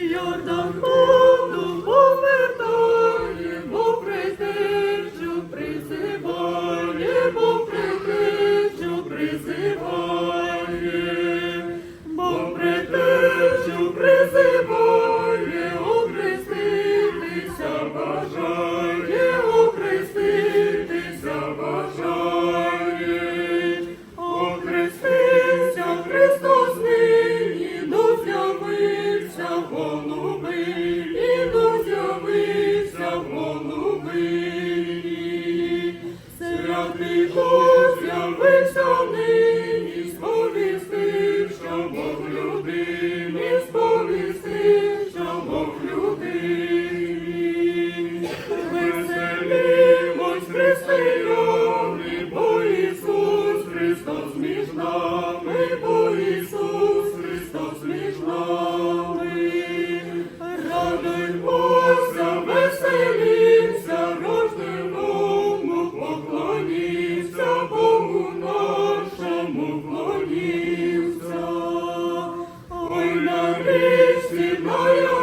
Йордан Бог з'явився нині, сповісти, що Бог людині, сповісти, що Бог людині. Веселімось, християни, бо Ісус Христос між нами, Christi moja